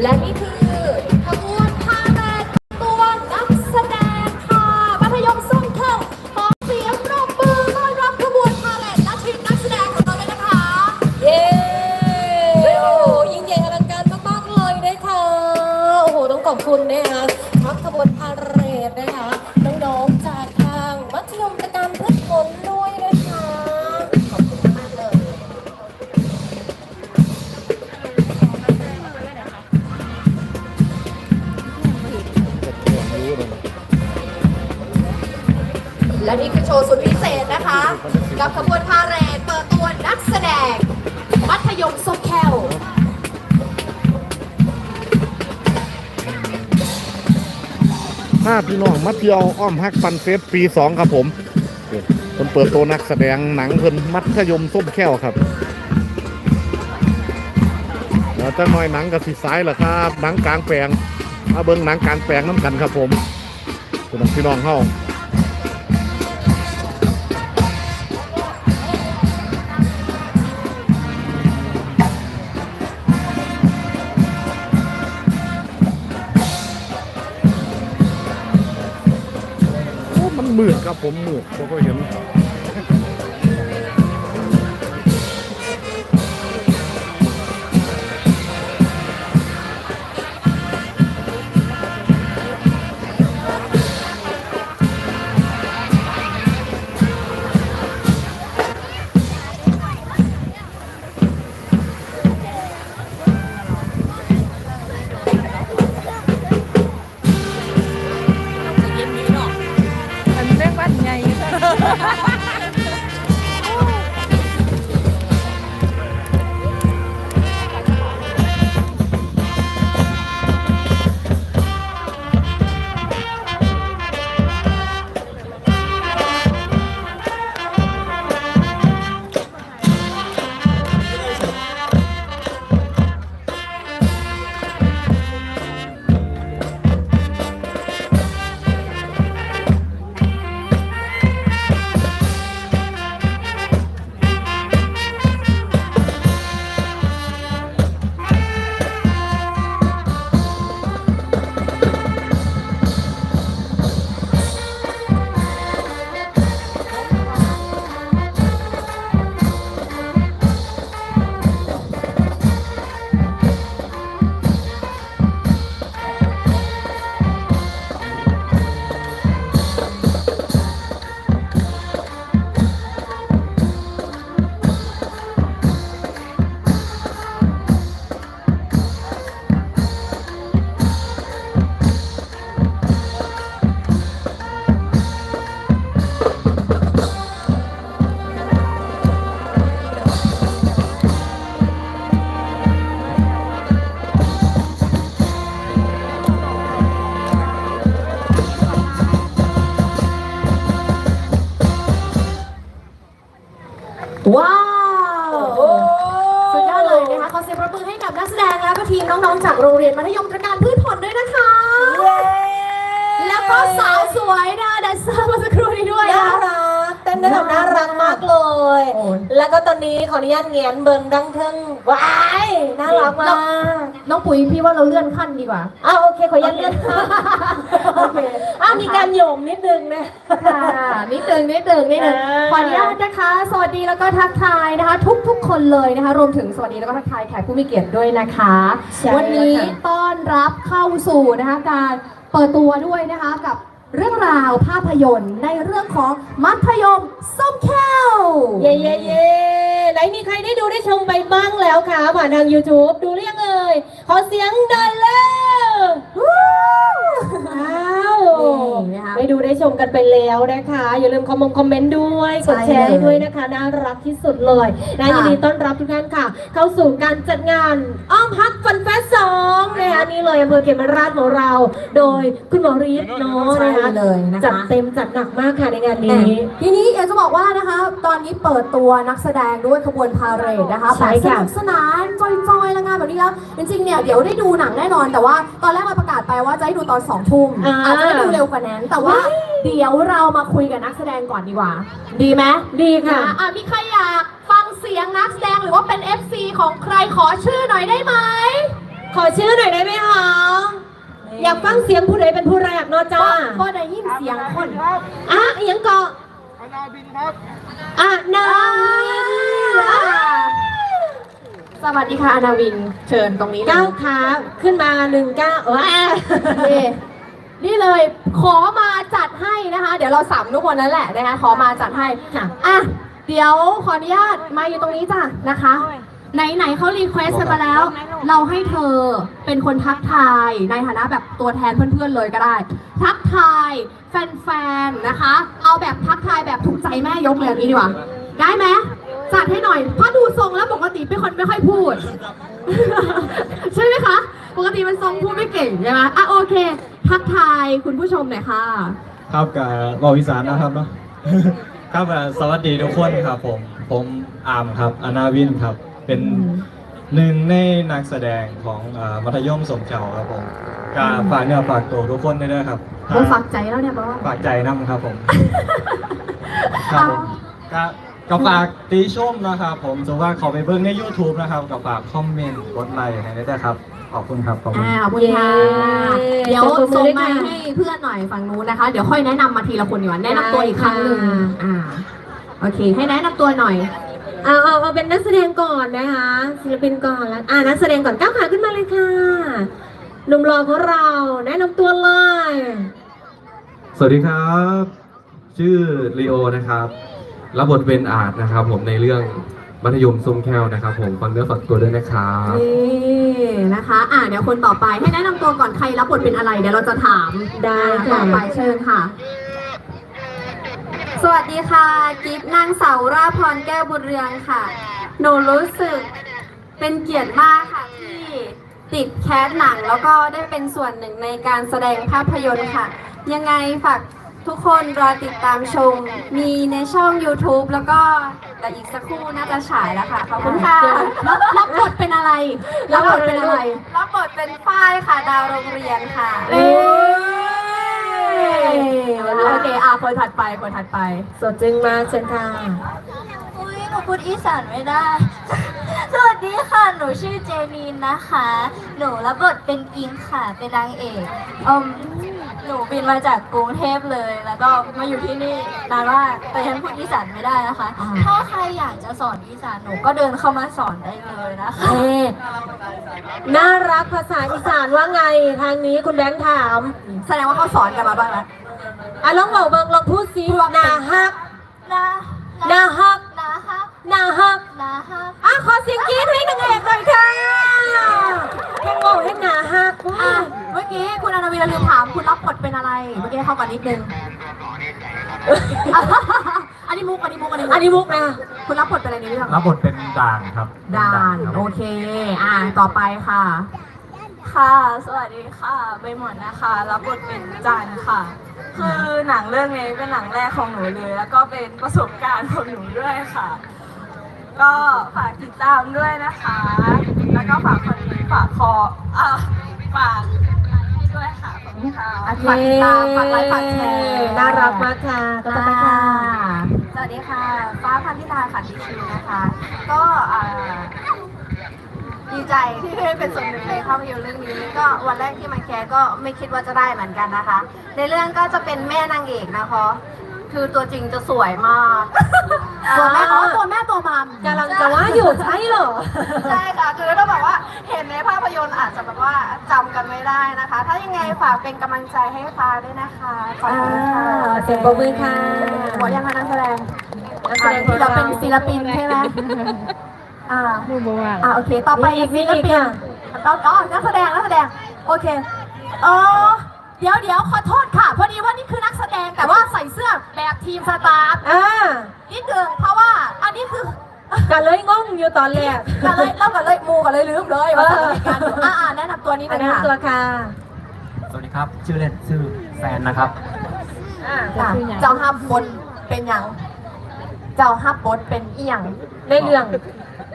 และนี่คือ และนี่คือโชว์สุดพิเศษนะคะ กับขบวนพาเหรดเปิดตัวนักแสดง มัธยมส้มแควห้าพี่น้องมาเที่ยวอ้อมฮักฟันเฟสปี2ครับผมเพิ่นเปิดตัวนักแสดงหนังเพิ่นมัธยมส้มแค้วครับแล้วจะน้อยหนังกับสีซ้ายเหรอครับหนังกลางแปลงมาเบิ่งหนังกลางแปลงน้ำกันครับผมพี่น้องพี่น้องเฮา มืดครับผมมืดผมก็เห็นมัน Yeah. น้องๆจากโรงเรียนมัธยมตระการพืชผลด้วยนะคะ แล้วก็สาวสวยนะแดนเซอร์เมื่อสักครู่นี้ด้วยน่า นะรักเต้นได้แบบน่ารักมากเลย โอ้ย แล้วก็ตอนนี้ขออนุญาตเงียนเบิงดังเทิงว้ายน่ารักมากน้องปุ๋ยพี่ว่าเราเลื่อนขั้นดีกว่า อ้าวโอเคขออนุญาตเลื่อนค่ะโอเคอ้าวมีการโยมนิดนึงนะ ค่ะนิดนึงนิดนึงนิดนึงอ่า ขออนุญาตนะคะ สวัสดีแล้วก็ทักทายนะคะ ทุกทุกๆคนเลยนะคะ รวมถึงสวัสดีแล้วก็ทักทายแขกผู้มีเกียรติด้วยนะคะ ใช่วันนี้แล้วค่ะ ต้อนรับเข้าสู่นะคะการเปิดตัวด้วยนะคะกับ เรื่องราวภาพยนตร์ในเรื่องของมัธยมส้มแก้วเย่เย่เย่ไหนมีใครได้ดูได้ชมไปบ้างแล้วคะผ่านทาง YouTube ดูหรือยังเอ่ยขอเสียงหน่อยเลยว้าว นี่นะคะได้ดูได้ชมกันไปแล้วนะคะ อย่าลืมคอมมงคอมเมนต์ด้วยใช่กดแชร์ให้เลยด้วยนะคะน่ารักที่สุดเลยนะค่ะยินดีต้อนรับทุกท่านค่ะ เข้าสู่การจัดงานอ้อมฮักฟันแฟสสองนะคะนี่เลยอำเภอเขมราชของเรา โดยคุณหมอรีฟเนาะใช่นะคะเลยนะคะจัดเต็มจัดหนักมากค่ะในงานแหนี้มทีนี้อยากจะบอกว่านะคะ ตอนนี้เปิดตัวนักแสดงด้วยขบวนพาเหรดนะคะใช่แบบสค่ะนุกสนานจอยๆและงานแบบนี้แล้วจริงๆเนี่ยเดี๋ยวได้ดูหนังแน่นอนแต่ว่าตอนแรกเราประกาศไปว่าจะให้ดูตอนสองทุ่มอ่าอาจจะได้ดูเร็วกว่านั้นแต่ว่าเดี๋ยวเรามาคุยกับนักแสดงก่อนดีกว่า ดีไหมดีค่ะอะ อะมีใครอยากฟังเสียงนักแสดงหรือว่าเป็น FC ของใครขอชื่อหน่อยได้ไหมขออชื่อหน่อยได้ไหมคะอยากฟังเสียงผู้ใดเป็นผู้แรกเนาะจ้าก็ได้ยินเสียงคนอะอิหยังเกาะอนาบินครับอะนาอ่าสวัสดีค่ะอนาวิน เชิญตรงนี้เลยเก้าขาขึ้นมาหนึ่งเก้าเออนี่ นี่เลยขอมาจัดให้นะคะ เดี๋ยวเราสามทุกคนนั่นแหละนะคะขอมาจัดให้ค่ะอะเดี๋ยวขออนุญาตมาอยู่ตรงนี้จ้ะนะคะ ไหนๆเขารีเควสมาแล้ว เราให้เธอเป็นคนทักทายในฐานะแบบตัวแทนเพื่อนๆเลยก็ได้ ทักทายแฟนๆนะคะ เอาแบบทักทายแบบถูกใจแม่ยกเลยอย่างนี้ดีกว่าได้ไหมจัดให้หน่อยเพราะดูทรงแล้วปกติเป็นคนไม่ค่อยพูด ใช่ไหมคะ ปกติมันทรงพูดไม่เก่งใช่ไหมอะโอเค ทักทายคุณผู้ชมหน่อยค่ะ ครับกับเบาอีสานนะครับเนาะ ครับอ่าสวัสดีทุกคนครับ ผมผมอามครับอนาวินครับ เป็นหนึ่งในนักแสดงของอ่ามัธยมสมเจ้าครับผมก็ฝากเนื้อฝากตัวทุกคนด้วยนะครับโดนฝากใจแล้วเนี่ยบอกว่าฝากใจนํครับผม ครับผมก็ก็ฝากตีชมนะครับ ผมสมว่าเขาไปเบิ่งใน YouTube นะครับก็ฝากคอมเมนต์กดไลค์ให้ด้วยครับ ขอบคุณครับขอบคุณ อ่าขอบคุณค่ะเย้เดี๋ยวขอบคุณส่งด้วยไมาค่ะให้เพื่อนหน่อยฝั่งนู้นนะคะ เดี๋ยวค่อยแนะนำมาทีละคนดีกว่าแนะนำตัวอีกครั้งหนึ่งได้ค่ะ อ่าโอเค ให้แนะนำตัวหน่อย เอาเอาเอาเป็นนักแสดงก่อนนะคะศิลปินก่อนแล้วอ่านักแสดงก่อนก้าวขาขึ้นมาเลยค่ะหนุ่มหล่อของเราแนะนำตัวเลยสวัสดีครับ ชื่อลีโอนะครับ รับบทเป็นอาร์ตนะครับ ผมในเรื่อง มัธยมซุ้มแคลนะครับผมฟังเนื้อฝักตัวด้วยนะครับนี่นะคะ อ่าเดี๋ยวคนต่อไปให้แนะนำตัวก่อนใครรับบทเป็นอะไรเดี๋ยวเราจะถามได้อ่าค่ะ ต่อไปเชิญค่ะ สวัสดีค่ะ กิฟนางสาวราพรแก้วบุญเรืองค่ะ หนูรู้สึกเป็นเกียรติมากค่ะที่ติดแคสหนังแล้วก็ได้เป็นส่วนหนึ่งในการแสดงภาพยนตร์ค่ะ ยังไงฝาก ทุกคนรอติดตามชม มีในช่อง YouTube แล้วก็แต่อีกสักครู่น่าจะฉายแล้วค่ะ ขอบคุณค่ะเดี๋ยวรับรับบทเป็นอะไรรับบทเป็นอะไร รับบทเป็นฝ้ายค่ะ ดาวโรงเรียนค่ะเอ้ยโอเคอ่าคนถัดไปคนถัดไป สดจึงมากเชิญค่ะอุ้ยหนูพูดอีสานไม่ได้ สวัสดีค่ะ หนูชื่อเจนีนนะคะ หนูรับบทเป็นอิงค่ะ เป็นนางเอกอืม หนูบินมาจากกรุงเทพเลย แล้วก็มาอยู่ที่นี่นานมากแต่ฉันพูดอีสานไม่ได้นะคะ อ่า ถ้าใครอยากจะสอนอีสานหนูก็เดินเข้ามาสอนได้เลยนะคะ เอ๊ะน่ารักภาษาอีสานว่าไงทางนี้คุณแบงค์ถามแสดงว่าเขาสอนกันมาบ้างแล้วอะลองบอกเบิงลองพูดสินาฮักนะนาฮักนะฮะนาฮักนะฮะอะขอเสียงกรี๊ดให้นางเอกหน่อยค่ะแค่งงให้นาฮักอะเมื่อกี้คุณอนาวินลืมถามคุณรับบทเป็นอะไร เมื่อกี้เข้าก่อนนิดนึง อันนี้มุกอันนี้มุกอันนี้มุกอันนี้มุกนะคุณรับบทเป็นอะไรในเรื่องรับบทเป็นด่างครับดานโอเค อ่าต่อไปค่ะ ค่ะ สวัสดีค่ะ ใบหมอนนะคะ รับบทเป็นจันค่ะ คือหนังเรื่องนี้เป็นหนังแรกของหนูเลย แล้วก็เป็นประสบการณ์ของหนูด้วยค่ะ ก็ฝากติดตามด้วยนะคะ แล้วก็ฝากคนฝากคออะฝากให้ ด้วยค่ะขอบคุณค่ะฝากติดตามฝากไลค์ฝากแชร์น่ารักมากค่ะก็ต่อไปค่ะ สวัสดีค่ะ ฟ้าพันธิตาขันติชิวนะคะ ก็อ่าดีใจที่ได้เป็นส่วนหนึ่งในภาพยนตร์เรื่องนี้ก็วันแรกที่มาแคสก็ไม่คิดว่าจะได้เหมือนกันนะคะ ในเรื่องก็จะเป็นแม่นางเอกนะคะ คือตัวจริงจะสวยมากตัวแม่อ๋อตัวแม่ตัวมัมกำลังจะว่าอยู่ใช่เหรอ ใช่ค่ะ คือต้องบอกว่าเห็นในภาพยนตร์อาจจะแบบว่าจำกันไม่ได้นะคะ ถ้ายังไงฝากเป็นกำลังใจให้ฟ้าด้วยนะคะ ขอบคุณค่ะเสียงปรบมือค่ะหัวยังคะนักแสดงนักแสดงที่เราเป็นศิลปินใช่ไหมอ่าอ่าโอเค ต่อไปอีกศิลปินต้องอ๋อนักแสดงนักแสดง โอเค เออ เดี๋ยวเดี๋ยวขอโทษค่ะ พอดีว่านี่คือนักแสดงแต่ว่าใส่เสื้อแบบทีมสตาฟอ่านิดนึงเพราะว่าอันนี้คือกันเลยงงอยู่ตอนแรกก็เลยเล่ากันเลยมูกันเลยลืมเลยว่าสถานการณ์อ่าอ่าแนะนำตัวนิดอันึนงนั้นค่ะตัวค่ะสวัสดีครับ ชื่อเล่นชื่อแฟนนะครับ อ่าค่ะเจ้าฮับบนเป็นหยัง เจ้าฮับบนเป็นอีหยังในเรื่อง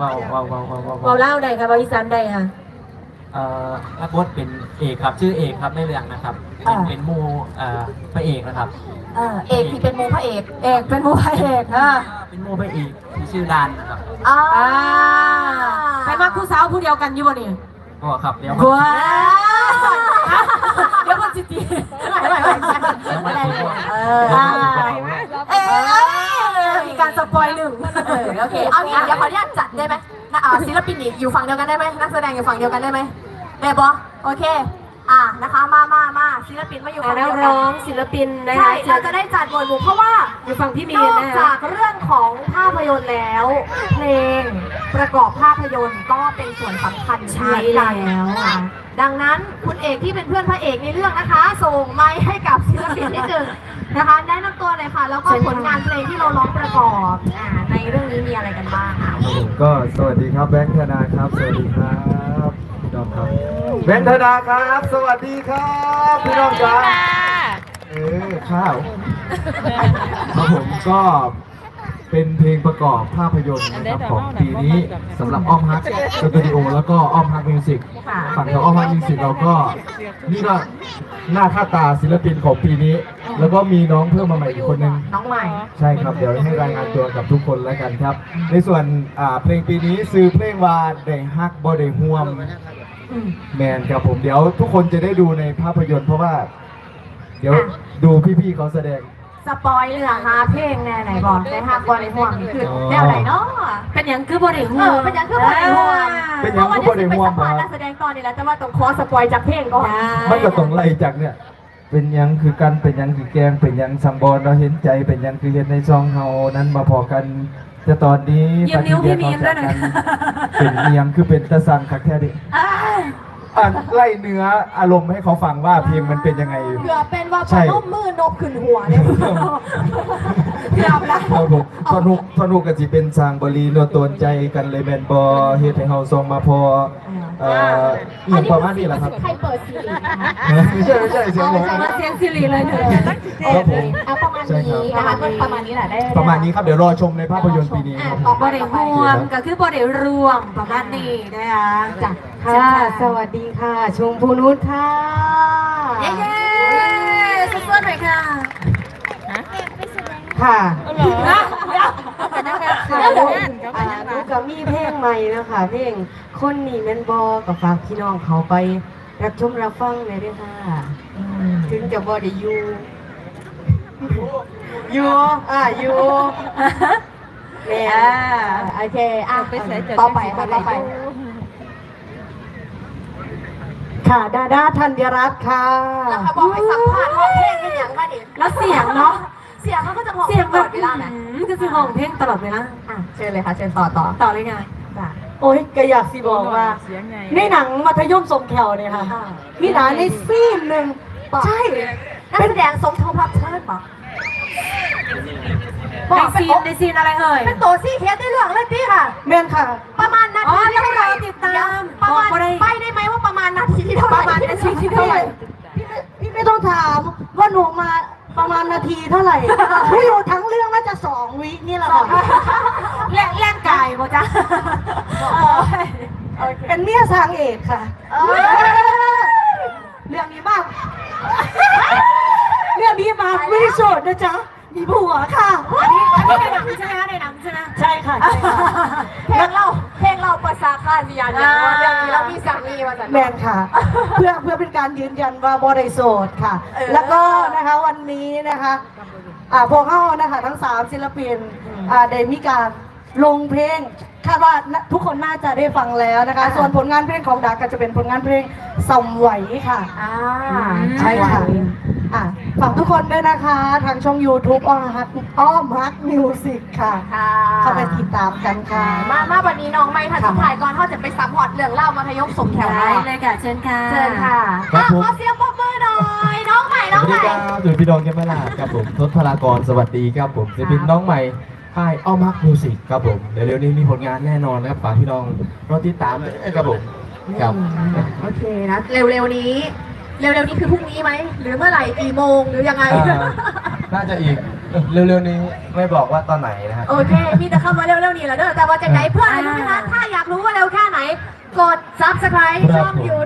ว้าวว้าวว้าวว้าวว้าวเราเล่าใดค่ะบริษัทใดค่ะ เอ่อรับบทเป็นเอกครับชื่อเอกครับในเรื่องนะครับ เป็นเป็นหมูเอ่อพระเอกนะครับเออเอกที่เป็นหมูพระเอก เอกเป็นหมูพระเอกอ่าเป็นหมูพระเอกที่ชื่อดานนะครับอ่าอ่าไปมาคู่สาวผู้เดียวกันอยู่บ่นี่ก็ครับเดี๋ยวว้าวเดี๋ยวคนจิตดีไม่ไม่ไม่ไม่ได้เออเออมีการส ปอยหนึ่งเออโอเคเอางี้เดี๋ยวขออนุญาตจัดได้ไหมนะอ่าศิลปินอีกอยู่ฝั่งเดียวกันได้ไหมนักแสดงอยู่ฝั่งเดียวกันได้ไหมได้ปะโอเค อ่านะคะ มามามาศิลปินมาอยู่ฝั่งนัเดีกยวกัร้นองศิลปินนะใช่คะเราจะได้จัดหมวดหมู่เพราะว่า อยู่ฝั่งพี่มีนนอกนะจาคะ กเรื่องของภาพยนตร์แล้ว เพลงประกอบภาพยนตร์ก็เป็นส่วนสำคัญใช่เหมือนกันแล้วค่ะดังนั้นคุณเอกที่เป็นเพื่อนพระเอกในเรื่องนะคะ ส่งไม้ให้กับศิลปินนิดหนึ่งนะคะแนะนำตัวเลยค่ะ แล้วก็ผลงานเพลงที่เราร้องประกอบอ่าในเรื่องนี้มีอะไรกันบ้างคะผมก็สวัสดีครับแบงค์ธนาครับ สวัสดีครับพี่น้องครับ แบงค์ธนาครับ สวัสดีครับพี่น้องจ้าเออข้าวครับผมก็เป็นเพลงประกอบภาพยนตร์นะครับของปีนี้สำหรับอ้อมฮักสตูดิโอแล้วก็อ้อมฮักมิวสิกค่ะฝั่งของอ้อมฮักมิวสิกเราก็นี่ก็หน้าค่าตาศิลปินของปีนี้ แล้วก็มีน้องเพิ่มมาใหม่อีกคนนึงน้องใหม่ใช่ครับเดี๋ยวให้รายงานตัวกับทุกคนแล้วกันครับ ในส่วนอ่าเพลงปีนี้ซื้อเพลงว่าได้ฮักบ่ได้ห่วม แมนครับผมเดี๋ยวทุกคนจะได้ดูในภาพยนตร์เพราะว่า เดี๋ยวดูพี่ๆเขาแสดง สปอยเรื่องฮะเพลงแน่ไหนบอกได้ฮักบอลในห่วงนี่คือแนวไหนเนาะเป็นอย่างคือบริเอหูอเป็นยังคือบอลในห่วงเป็นหยังคือบอลในห่วง เพราะว่าได้ไปสัมภาษณ์นักแสดงตอนนี้แล้วแต่ว่าต้องขอสปอยจากเพลงก่อน มันก็ต้องไล่จากเนี่ย เป็นหยังคือกันเป็นหยังคือแกงเป็นหยังสังบอลเราเห็นใจเป็นหยังคือเห็นในซองเฮานั้นมาพอกันแต่ตอนนี้ยืมนิ้วพี่มีนด้วยหน่อยเป็นเอียงคือเป็นตะสังคักแค่นี้อ่านไล่เนื้ออารมณ์ให้เขาฟังว่าเพลงมันเป็นยังไงเกือบเป็นว่าใช่พนมมือนบขึ้นหัวเนี่ยเกือบละครับผมสนุกสนุกกับจิเป็นสร้างบรีโนโตนใจกันเลยแมนบอเฮ็ดให้เฮาซองมาพอ เอ่ออหย่างประมาณนี้แหละครับใครเปิดซีรีส์นะคะไม่ใช่ไม่ใช่เสียงผมมาเสียงสิริเลยเถอะครับผม เอาประมาณนี้นะคะก็ประมาณนี้แหละได้ประมาณนี้ครับเดี๋ยวรอชมในภาพยนตร์ปีนี้ครับออกบมาริหวมก็คือบริรวมประมาณนี้นะคะจ้ะค่ะ สวัสดีค่ะ ชมพูนุชค่ะ เย้ๆสู้ๆหน่อยค่ะ ค่ะนะเดี๋ยวค่ะลูกอ่าลูกก็มีเพลงใหม่นะคะ เพลงคนนี่แมนบอก็ฝากพี่น้องเขาไป รับชมรับฟังเลยด้วยค่ะ ถึงจะบอได้อยู่อยู่อ่าอยู่แม่อ่าโอเคอะต่อไปค่ะต่อไปค่ะดาดาธัญรัตน์ค่ะแล้วค่ะบอกให้สัมภาษณ์ร้องเพลงเป็นอย่างค่ะดิแล้วเสียงเนาะ เสียงเขาก็จะร้องเสียงตแบลบอดเวลานะอืมก็คือห้องเพลงตลอดเวลาอะเชิญเลยค่ะเชิญต่อต่อต่อเลยค่ะจ้ะโอ้ยก็อยากสิบอกว่าในหนังมัธยมสมแขวเนี่ยค่ะอ่ามีหนาในซีนหนึ่งใช่ นักแสดงสมทบรับเชิญปะบในอกซีนในซีนอะไรเอ่ยเป็นโตซี่เคสได้เรื่องเลยพี่ค่ะ แม่นค่ะ ประมาณนาอ๋อทีเท่าไหร่ต้องรอติดตามประมาณบอกบ่ได้ไปได้ไหมว่าประมาณนาทีเท่าไหร่ประมาณนาทีที่เท่าไหร่ พี่ไม่พี่ไม่ต้องถามว่าหนูมา ประมาณนาทีเท่าไหร่ พี่อยู่ทั้งเรื่องน่าจะสองวินี่แหละค่ะแรงแรงกายบ่จ๊ะเป็นเมียสางเอกค่ะ เรื่องนี้มากเรื่องนี้มาไม่ได้โสดนะจ๊ะมีผัวค่ะอันนี้อันนี้ในหนังใช่ไหมในหนังใช่ไหมใช่ค่ะใช่ค่ะเพลงเราเพลงเราภาษาคาสิยานอย่างว่าเรื่องนี้เรามีสามีมาจาก แมนค่ะ เพื่อเพื่อเป็นการยืนยันว่าบริโสดค่ะ เออ แล้วก็นะคะวันนี้นะคะอ่าพวกเขานะคะทั้งสามศิลปินอ่าได้มีการลงเพลงคาดว่าน่ะทุกคนน่าจะได้ฟังแล้วนะคะ ส่วนผลงานเพลงของดาก็จะเป็นผลงานเพลงสมไหวค่ะ อ่า ใช่ค่ะอะ ฝากทุกคนด้วยนะคะ ทางช่อง YouTube อ้อมฮักอ้อมฮักมิวสิกค่ะ ค่ะเข้าไปติดตามกันค่ะ มามาวันนี้น้องไม่ค่ะสุดท้ายก่อนเขาจะไปซัพพอร์ตเรื่องเล่ามัธยมสมแถวได้เราเลยค่ะเชิญค่ะเชิญค่ะครับผม ขอเสียงปรบมือหน่อย น้องใหม่น้องใหม่สวัสดีพี่น้องแกมลาครับผมทศพลากรสวัสดีครับผมศิลปินน้องใหม่ค่ายอ้อมฮักมิวสิกครับผมเดี๋ยวเร็วนี้มีผลงานแน่นอนนะครับฝากพี่น้องรอติดตามด้วยครับผมครับ โอเคนะ เร็วๆนี้ เร็วๆนี้คือพรุ่งนี้ไหม หรือเมื่อไหร่กี่โมงหรือยังไง อ่าน่าจะอีกเร็วๆนี้ไม่บอกว่าตอนไหนนะครับโอเค มีแต่คำว่าเร็วๆนี้แหละเด้อแต่ว่าจะไหนเพื่ออะไรรู้ไหมคะถ้าอยากรู้ว่าเร็วแค่ไหน กด subscribe ช่อง YouTube